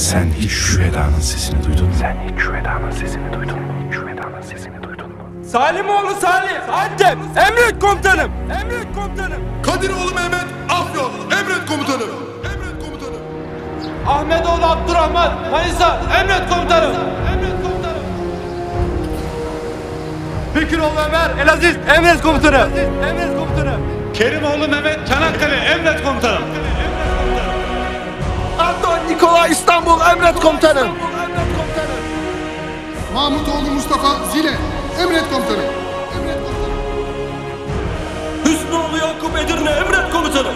Sen hiç şu edanın sesini duydun mu? Sen hiç şu edanın sesini duydun mu? Şu edanın sesini duydun mu? Salimoğlu Salih, Antep, emret komutanım, emret komutanım. Kadiroğlu Mehmet Afyon emret komutanım. Emret komutanım. Ahmetoğlu Abdurrahman, Manisa, emret komutanım. Emret komutanım. Fikiroğlu Ömer, Elaziz, emret komutanım. Emret komutanım. Kerimoğlu Mehmet Çanakkale emret komutanım. Emret komutanım. Mahmutoğlu Mustafa Zile emret komutanım. Emret komutanım. Hüsnoğlu Yakup Edirne emret komutanım.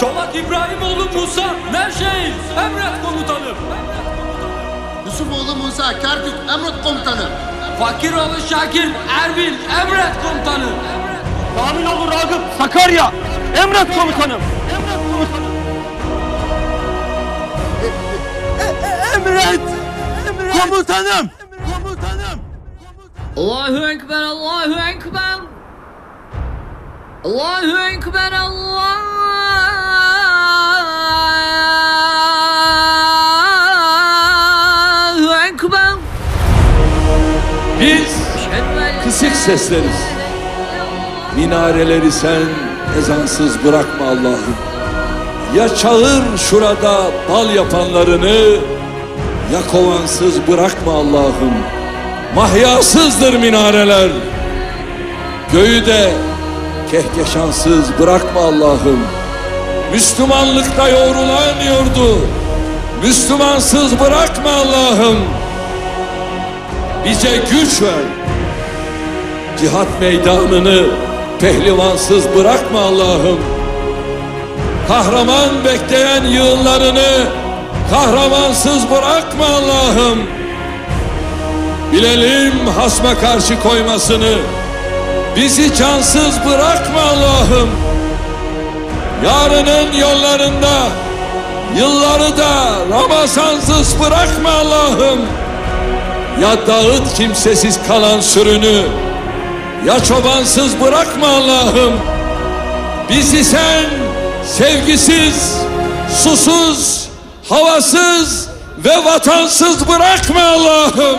Çolak İbrahimoğlu Musa Nevşehir emret komutanım. Yusufoğlu Musa Kerkük emret komutanım. Fakiroğlu Şakir Erbil emret komutanım. Kaminoğlu Ragıp, Sakarya, emret komutanım. Emret komutanım. Komutanım! Komutanım! Allahu Ekber, Allahu Ekber. Allahu Ekber, Allahu Ekber. Biz kısık sesleriz. Minareleri sen ezansız bırakma Allah'ım. Ya çağır şurada bal yapanlarını, ya kovansız bırakma Allah'ım. Mahyasızdır minareler. Göğü de kehkeşansız bırakma Allah'ım. Müslümanlıkta yoğrulan yurdu, Müslümansız bırakma Allah'ım. Bize güç ver. Cihat meydanını pehlivansız bırakma Allah'ım. Kahraman bekleyen yığınlarını kahramansız bırakma Allah'ım. Bilelim hasma karşı koymasını. Bizi cansız bırakma Allah'ım. Yarının yollarında yılları da Ramazansız bırakma Allah'ım. Ya dağıt kimsesiz kalan sürünü Ya çobansız bırakma Allah'ım Bizi sen sevgisiz, susuz, havasız ve vatansız bırakma Allah'ım